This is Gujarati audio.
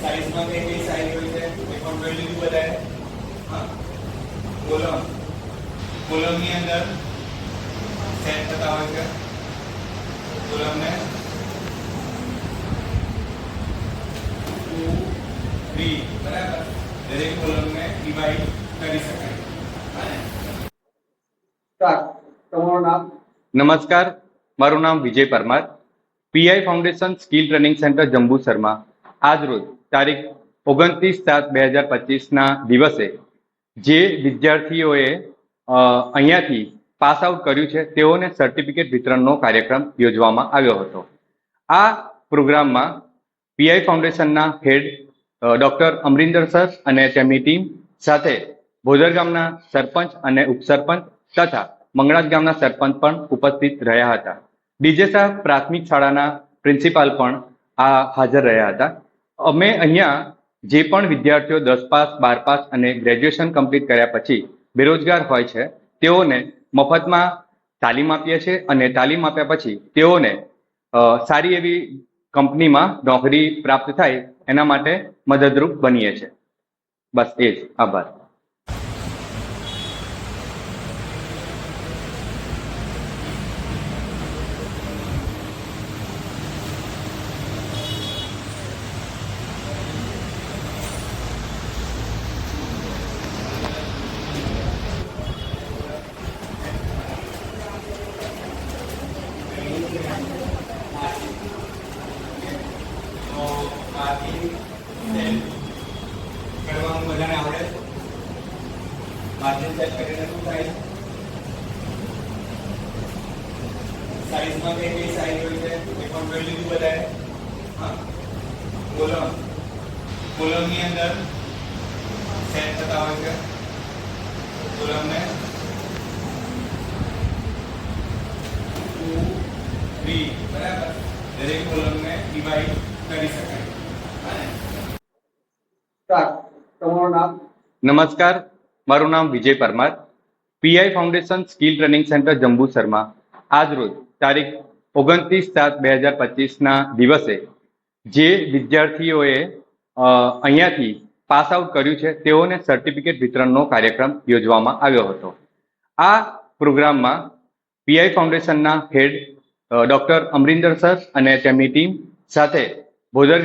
સાઈઝમાં કઈ કઈ સાઈઝ હોય છે એ પણ જોઈ લીધું બધાએ કોલમ કોલમની અંદર સેટ થતા હોય છે કોલમને થ્રી બરાબર. દરેક કોલમને ડિવાઈડ કરી શકાય. હા ને? સ્ટાર્ટ તમારું નામ? નમસ્કાર મારું નામ Vijay Parmar. PI foundation skill training centre જંબુસરમાં આજરોજ તારીખ ઓગણત્રીસ સાત બે હજાર પચીસના દિવસે જે વિદ્યાર્થીઓએ અહીંયાથી પાસ આઉટ કર્યું છે તેઓને સર્ટિફિકેટ વિતરણનો કાર્યક્રમ યોજવામાં આવ્યો હતો. આ પ્રોગ્રામમાં પીઆઈ ફાઉન્ડેશનના હેડ ડોક્ટર અમરિન્દર સર અને તેમની ટીમ સાથે ભોદર ગામના સરપંચ અને ઉપસરપંચ તથા મંગળાજ ગામના સરપંચ પણ ઉપસ્થિત રહ્યા હતા. ડીજેસા પ્રાથમિક શાળાના પ્રિન્સિપાલ પણ આ હાજર રહ્યા હતા. અમે અહીંયા જે પણ વિદ્યાર્થીઓ દસ પાસ, બાર પાસ અને ગ્રેજ્યુએશન કમ્પ્લીટ કર્યા પછી બેરોજગાર હોય છે, તેઓને મફતમાં તાલીમ આપીએ છીએ અને તાલીમ આપ્યા પછી તેઓને સારી એવી કંપનીમાં નોકરી પ્રાપ્ત થાય એના માટે મદદરૂપ બનીએ છીએ. બસ એ જ. આભાર તો માર્જિન કરવાનું બધાને આવડે. માર્જિન ચેક કરીને શું થાય? સાઈઝમાં કઈ કઈ સાઈઝ હોય છે, એ પણ જોઈ લીધું બધાએ. હા. કોલમ કોલમની અંદર સેટ થતા હોય છે. કોલમને ટુ થ્રી બરાબર. દરેક કોલમને ડિવાઈડ કરી શકાય. ને? નમસ્કાર, મારું નામ Vijay Parmar, PI foundation skill training centre જંબુસરમાં આજ રોજ, તારીખ ઓગણત્રીસ સાત બે હજાર પચીસના દિવસે, જે વિદ્યાર્થીઓએ અહીંયાથી પાસ આઉટ કર્યું છે, તેઓને સર્ટિફિકેટ વિતરણનો કાર્યક્રમ યોજવામાં આવ્યો હતો. આ પ્રોગ્રામમાં પીઆઈ ફાઉન્ડેશનના હેડ ડોક્ટર અમરિન્દર સર અને તેમની ટીમ સાથે ભોદર ગામ